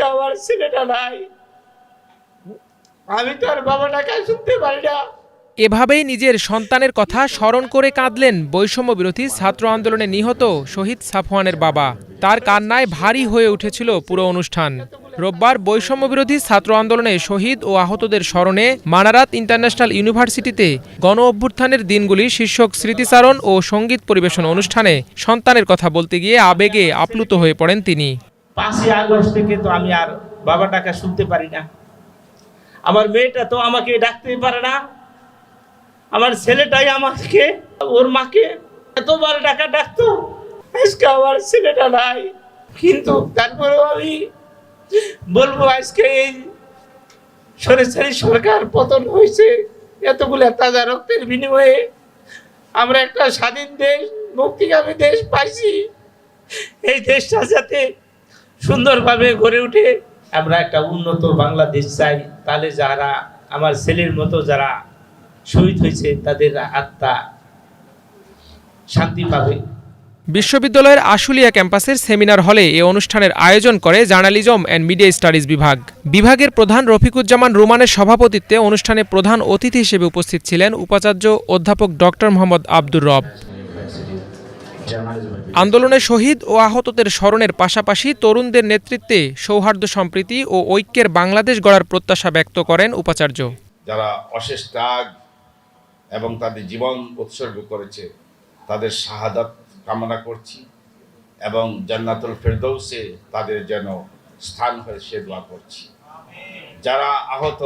আজকে আমার ছেলেটা নাই। আমি তো আর বাবাটাকে শুনতে পারি না। এভাবেই নিজের সন্তানের কথা স্মরণ করে কাঁদলেন বৈষম্য বিরোধী ছাত্র আন্দোলনে নিহত শহীদ সাফওয়ানের বাবা। তার কান্নায় ভারী হয়ে উঠেছিল পুরো অনুষ্ঠান। রোববার বৈষম্য বিরোধী ছাত্র আন্দোলনে শহীদ ও আহতদের স্মরণে মানারাত ইন্টারন্যাশনাল ইউনিভার্সিটিতে গণ অভ্যুত্থানের দিনগুলি শীর্ষক স্মৃতিচারণ ও সংগীত পরিবেশন অনুষ্ঠানে সন্তানের কথা বলতে গিয়ে আবেগে আপ্লুত হয়ে পড়েন তিনি। পাঁচই আগস্ট থেকে তো আমি আর বাবাটাকে শুনতে পারি না। আমার মেয়েটা তো আমাকে ডাকতেই পারে না। আমার ছেলেটাই আমাকে, ওর মাকে এতবার ডাকা ডাকতো, আজকে আমার ছেলেটা নাই। কিন্তু তারপরেও আমি বলব, আজকে এই সরেসারি সরকার পতন হয়েছে, এতগুলো তাজা রক্তের বিনিময়ে আমরা একটা স্বাধীন দেশ মুক্তিকামী দেশ পাইছি। এই দেশটা যাতে সুন্দরভাবে গড়ে উঠে আমরা একটা উন্নত বাংলাদেশ চাই। তাহলে যারা আমার ছেলের মতো যারা শহীদ হয়েছে, তাদের আত্মা শান্তি পাবে। বিশ্ববিদ্যালয়ের আশুলিয়া ক্যাম্পাসের সেমিনার হলে এ অনুষ্ঠানের আয়োজন করে জার্নালিজম অ্যান্ড মিডিয়া স্টাডিজ বিভাগ। বিভাগের প্রধান রফিকুজ্জামান রুমানের সভাপতিত্বে অনুষ্ঠানে প্রধান অতিথি হিসেবে উপস্থিত ছিলেন উপাচার্য অধ্যাপক ডক্টর মোহাম্মদ আব্দুর রব। আন্দোলনে শহীদ ও আহতদের স্মরণের পাশাপাশি তরুণদের নেতৃত্বে সৌহার্দ্য সম্প্রীতি ও ঐক্যের বাংলাদেশ গড়ার প্রত্যাশা ব্যক্ত করেন উপাচার্য। যারা অশেষ ত্যাগ এবং তাদের জীবন উৎসর্গ করেছে তাদের শাহাদাত কামনা করছি এবং জান্নাতুল ফেরদৌসে তাদের যেন স্থান হয় সে দোয়া করছি। যারা আহত